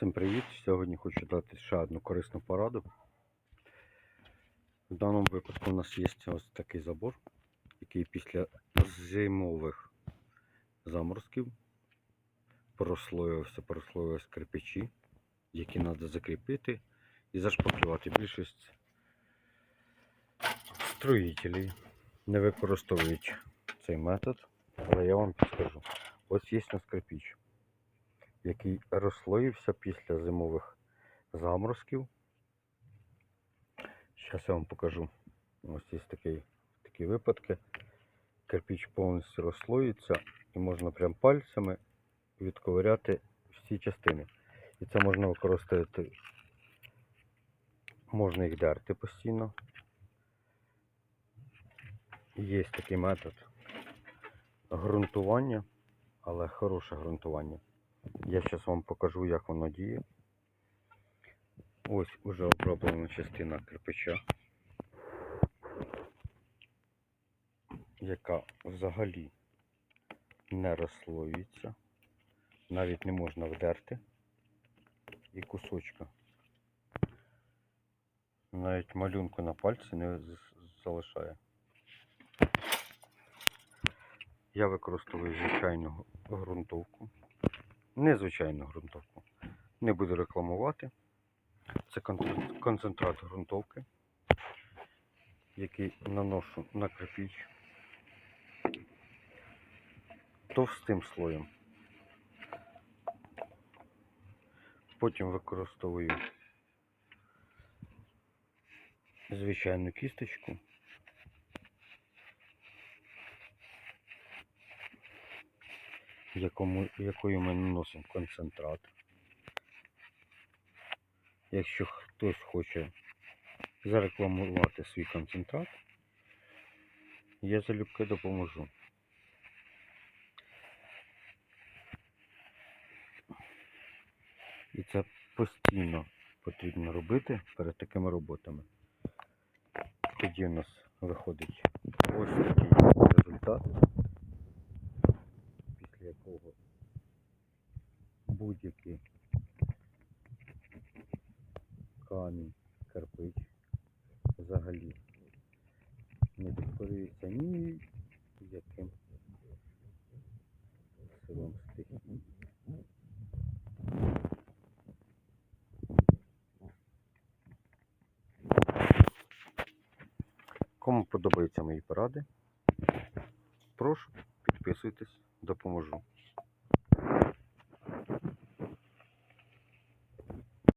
Всім привіт! Сьогодні хочу дати ще одну корисну пораду. В даному випадку у нас є ось такий забор, який після зимових заморозків прослоювався, прослоювався кирпичі, які треба закріпити і зашпаклювати. Більшість строїтелів не використовують цей метод, але я вам підскажу. Ось є у нас кирпич який розслоївся після зимових заморозків. Зараз я вам покажу. Ось є такі, такі випадки. Кирпіч повністю розслоюється і можна прям пальцями відковиряти всі частини. І це можна використовувати, можна їх дерти постійно. Є такий метод ґрунтування, але хороше ґрунтування. Я зараз вам покажу, як воно діє. Ось уже оброблена частина кирпича, яка взагалі не розслоюється. Навіть не можна вдерти і кусочка. Навіть малюнку на пальці не залишає. Я використовую звичайну ґрунтовку незвичайну ґрунтовку. Не буду рекламувати. Це концентрат ґрунтовки, який наношу на кирпіч товстим слоєм. Потім використовую звичайну кісточку. Якому, якою ми наносимо концентрат. Якщо хтось хоче зарекламувати свій концентрат, я залюбки допоможу. І це постійно потрібно робити перед такими роботами. Тоді у нас виходить ось такий результат після якого будь-який камінь, кирпич взагалі не підкорюється ні яким силам стихії. Кому подобаються мої поради, прошу підписуйтесь, допоможу.